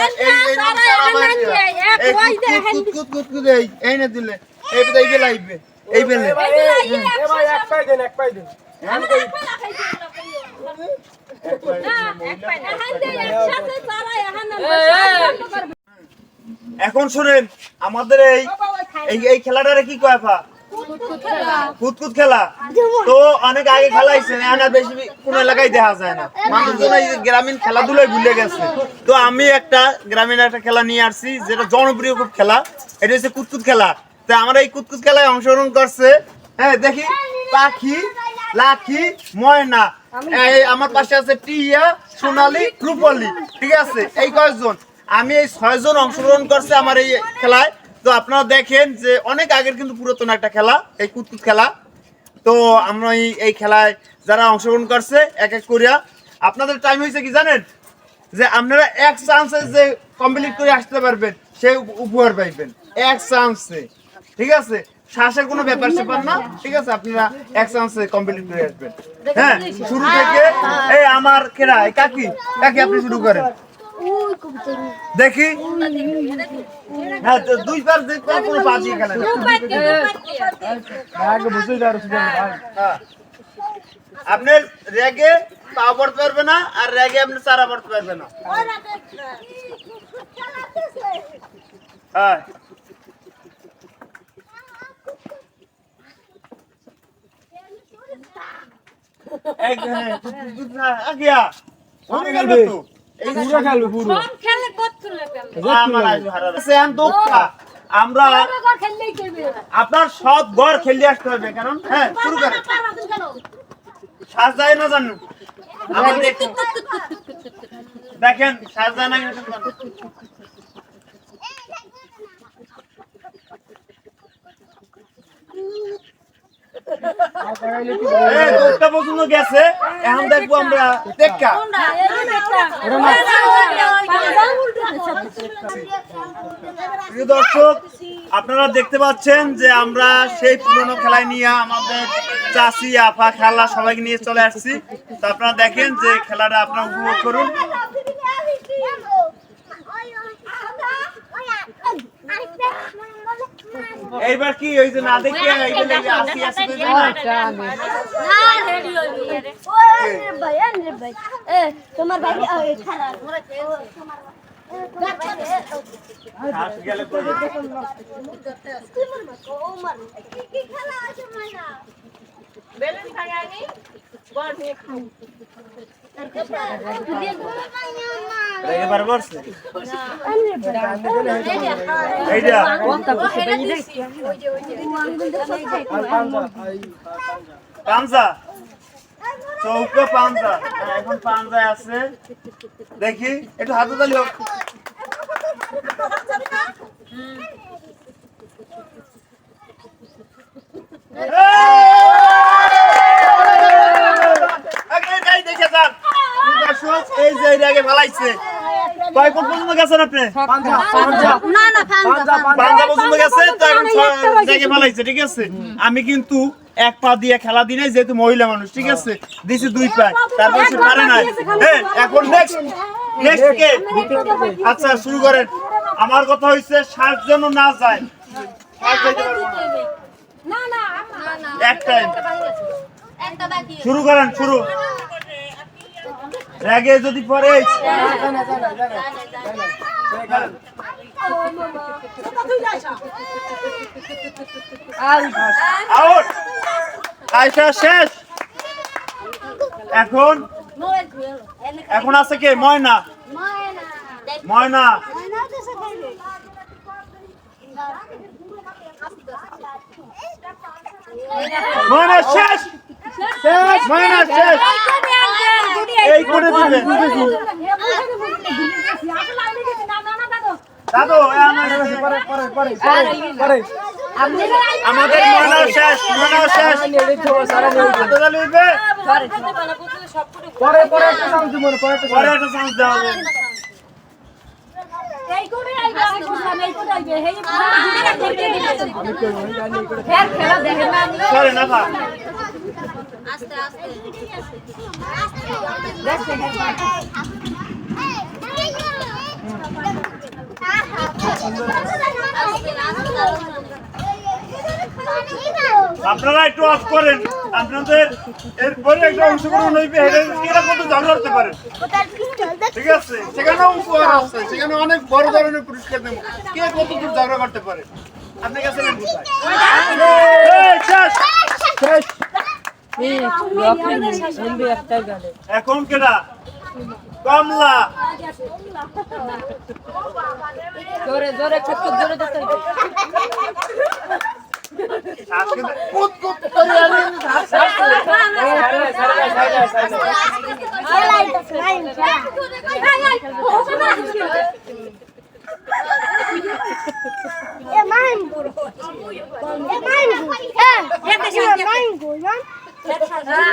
এই এই রকম সারা মারছে এই কুত কুত কুত কুত এই এই না দিলে। এই এই বেলা আইবে। এই বেলে এক পাই দেন এক পাই দেন। এখন শুনেন আমাদের এই এই এই খেলাটারে কি কয় ফা কুতকুত খেলা। তো অনেক আগে বেশি কোন এলাকায় দেখা যায় না। মানুষজন গ্রামীণ খেলাধুলায় ভুলে গেছে। তো আমি একটা গ্রামীণ একটা খেলা নিয়ে আসছি, যেটা জনপ্রিয় খুব খেলা। এটা হচ্ছে কুতকুত খেলা। তো আমরা এই কুতকুত খেলায় অংশগ্রহণ করছে হ্যাঁ দেখি। পাখি লাখি ময়না। আমার পাশে আছে টিয়া, সোনালি, রূপলি। ঠিক আছে? এই কয়েকজন। আমি এই ছয়জন অংশগ্রহণ করছে আমার এই খেলায়। তো আপনারা দেখেন যে অনেক আগের কিন্তু পুরাতন একটা খেলা, এই কুতকুত খেলা। তো আমরা এই খেলায় যারা অংশগ্রহণ করছে, এক এক করিয়া, আপনাদের টাইম হয়েছে কি জানেন? যে আপনারা এক চান্সে যে কমপ্লিট করে আসতে পারবেন সে উপহার পাইবেন। এক চান্সে ঠিক আছে? শ্বাসের কোনো ব্যাপার স্যাপার না, ঠিক আছে? আপনারা এক চান্সে কমপ্লিট করে আসবেন। হ্যাঁ শুরু থেকে, এই আমার কেরা কাকি কাকি আপনি শুরু করেন। দেখি হ্যাঁ তো দুইবার দেখবেন কোনো বাজি খেলে না। আগে বুঝতে যার ভাই। হ্যাঁ। আপনার রেগে পা পড়তে পারবে না আর রেগে আপনি চারা পড়তে পারবে না। হ্যাঁ। এক হ্যাঁ, আগিয়া অনেক গেল তো। এই পুরো খেলবে পুরো আমার আজ আপনার সব ঘর খেলে আসতে হবে কারণ হ্যাঁ শুরু করেন সাজ যায় না জানো আমার দেখুন দেখেন সাজ যায় না? গেছে এখন দেখব আমরা দর্শক আপনারা দেখতে পাচ্ছেন যে আমরা সেই পুরনো খেলায় নিয়ে আমাদের চাষি আফা খেলা সবাইকে নিয়ে চলে আসছি তো আপনারা দেখেন যে খেলাটা আপনারা উপভোগ করুন এইবার কি ওই যে না দেখে এই যে লেগে আসি আসি করে না? তোমার ভাই খারাপ হাত গেলে করে দেবে। খেলা পাঞ্জা। চৌকো পাঞ্জা। হ্যাঁ, এখন পাঞ্জায় আছে। দেখি একটু হাতে তালি হোক। এই, এই, দেখে যান। দর্শক, এই যে এর আগে ফেলাইছে। কয় কোট পর্যন্ত গেছেন আপনি? না না পাঞ্জা পর্যন্ত গেছে তো এখন জায়গায় ফেলাইছে ঠিক আছে? আমি কিন্তু এক পা দিয়ে খেলা দিই নাই যেহেতু মহিলা মানুষ ঠিক আছে? দিছি দুই পা তারপর সে পারে নাই। হ্যাঁ এখন নেক্সট নেক্সট কে? আচ্ছা শুরু করেন। আমার কথা হইছে শ্বাস যেন না যায়। না। এক টাইম শুরু করেন শুরু। রেগে যদি পরে আউট। আয়সা শেষ। এখন এখন আছে কে? ময়না। ময়না। ময়না শেষ ময়না, শেষ। এই করে দিবেন দাদু এ আমার পরে পরে পরে পরে আমাদের ময়না শেষ ময়না শেষ। পরে পরে একটা সাউন্ড দিব পরে একটা পরে দেওয়া হবে। সরে না আস্তে আস্তে আস্তে। আপনারা একটু অফ করেন। আপনাদের এরপরে একটা অংশগ্রহণ হইবে এরা কত ঝগড়া করতে পারে? ঠিক আছে? সেখানেও উপহার আছে সেখানে অনেক বড় ধরনের পুরস্কার দেবো। কে কত দূর ঝগড়া করতে পারে? আপনি শেষ। এখন কেডা কমলা জোরে জোরে খুব খুব জোরে ধরতে হবে। আজকে তো কুত কুত করে আমি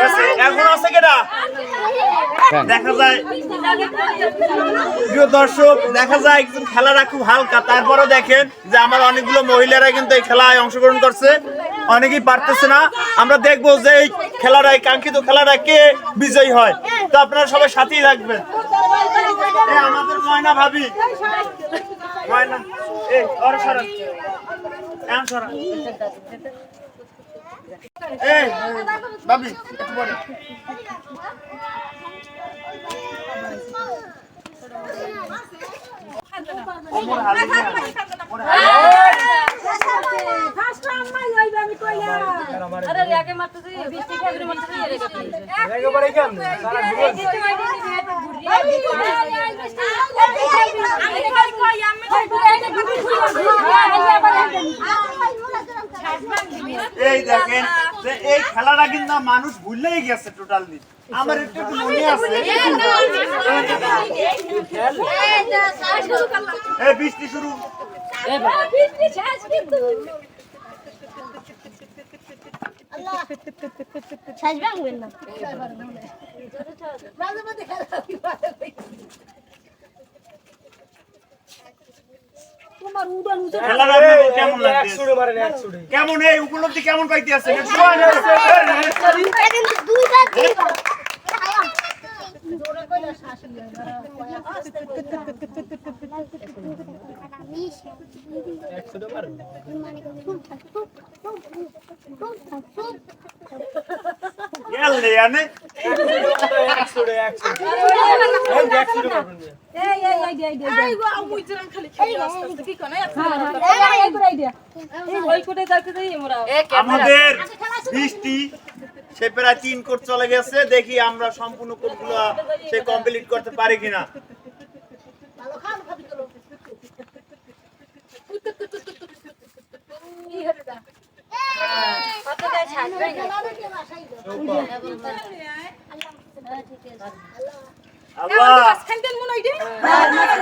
গেছে। এখন আছে কেডা দেখা প্রিয় দর্শক, দেখা যায় একজন খেলাটা খুব হালকা। তারপরে দেখেন যে আমার অনেকগুলো মহিলারা কিন্তু এই খেলায় অংশগ্রহণ করছে। অনেকেই পারতেছে না। আমরা দেখব যে এই খেলাটা এই কাঙ্ক্ষিত খেলাটা কে বিজয়ী হয়। তো আপনারা সবাই সাথেই থাকবেন। আমাদের ময়না ভাবি। ভাবি ওমর হালি ওমর আরে রেগে মারতেছি, বৃষ্টি খেয়ে মারতেছি, রেগে মারতেছি। একেবারে কেমনে সারা জীবন এই দেখেন যে এই খেলাটা কিন্তু মানুষ ভুলেই গেছে টোটালি আমার একটু মনে আছে। এই বৃষ্টি শুরু। খেলাটা আপনাদের কেমন কেমন এই উপলব্ধি কেমন পাইতে আছে? একশোরে মারেন হ্যাঁ, হ্যাঁ। আমাদের বৃষ্টি সে প্রায় তিন কোট চলে গেছে দেখি আমরা সম্পূর্ণ কোটগুলো সে কমপ্লিট করতে পারি কিনা দেয় ছাড়, দেন গাই দেন গাই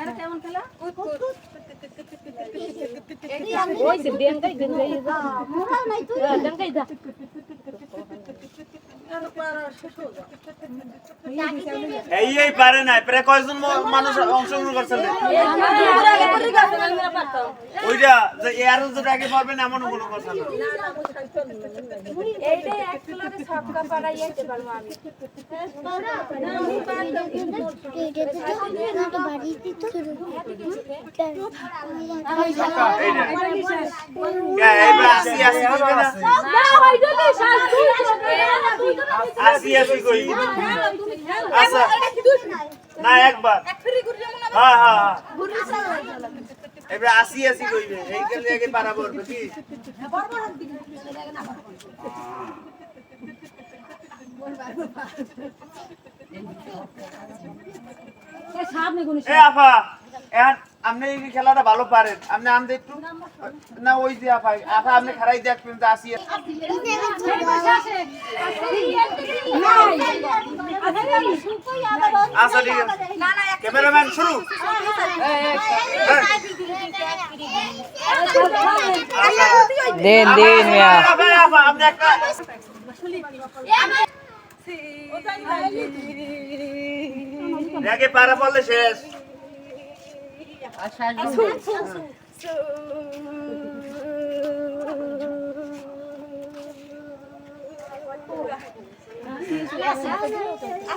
এরা কেমন খেলা? ওই যে ডেঙ্গাই, ডেঙ্গাই যা। হ্যাঁ। এই এই পারে না প্রায় কয়েকজন ম- মানুষ অংশগ্রহণ করছেন। ওইটা যে এরও যে আগে পারবেন এমন কোনো কথা না এইটাই এক কিলোরে ছক্কা পাড়াই আমি। না আচ্ছা একবার হ্যাঁ হ্যাঁ এবার আসি আসি কইবে এই গেলে আগে পারা পড়বে কি এ আফা এখন আপনি এই খেলাটা ভালো পারেন। আপনি আমদে একটু না ওই যে আফা আফা আপনি খারাই দেখবেন তো আসি। আচ্ছা ঠিক আছে। ক্যামেরাম্যান শুরু। দিন দিন আপনি একটা আগে পারা পড়লে শেষ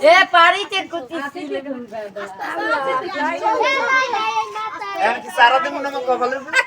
এ পারিতে করতেছি এখন কি সারা দিন মনে হয়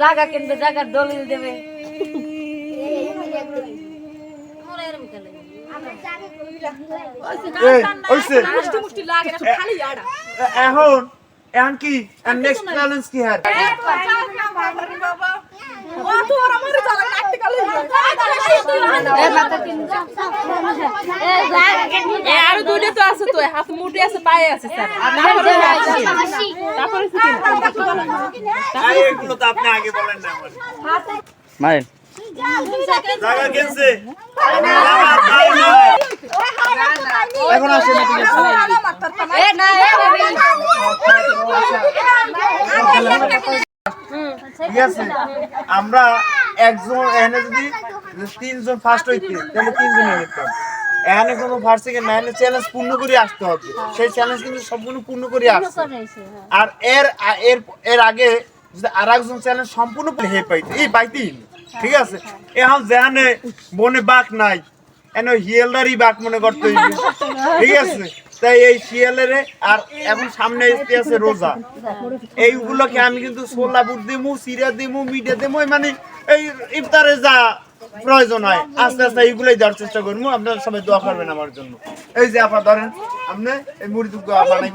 জায়গা কিনবে জায়গার দলিল দেবে মোরা এরম খেলে এই ওইছে মুষ্টি মুষ্টি লাগে না খালি আড়া এ- এখন এখন কি নেক্সট চ্যালেঞ্জ কি হ্যাঁ ও তো ওরা মরে যাবে নাকতে কালে আর দুইটা তো আছে তো হাত মুঠে আছে পায়ে আছে স্যার তারপরে এগুলো তো আপনি আগে বলেন না আমার মারেন এখন আসে না ঠিক আছে ঠিক আছে আমরা একজন এখানে যদি তিনজন ফার্স্ট হইতে তাহলে তিনজনই হইতাম এখানে কোনো ফার্স্ট সেকেন্ড না এখানে চ্যালেঞ্জ পূর্ণ করে আসতে হবে সেই চ্যালেঞ্জ কিন্তু সম্পূর্ণ পূর্ণ করে আসছে আর এর এর এর আগে যদি আর একজন চ্যালেঞ্জ সম্পূর্ণ হে পাইতে এই পাইতেই না। ঠিক আছে? এখন যেখানে বনে বাঘ নাই। এন হিয়েলদারই বাঘ মনে করতে ঠিক আছে? তাই এই শিয়ালের আর এখন সামনে আসতে আছে রোজা। এইগুলোকে আমি কিন্তু সোলাপুর দিমু সিরা দিমু মিডিয়া দিমু মানে এই ইফতারে যা প্রয়োজন হয়, আস্তে আস্তে এইগুলোই দেওয়ার চেষ্টা করব আপনারা সবাই দোয়া করবেন আমার জন্য। এই যে আপা ধরেন, আপনি এই মুড়ি দুগ্গ বানাই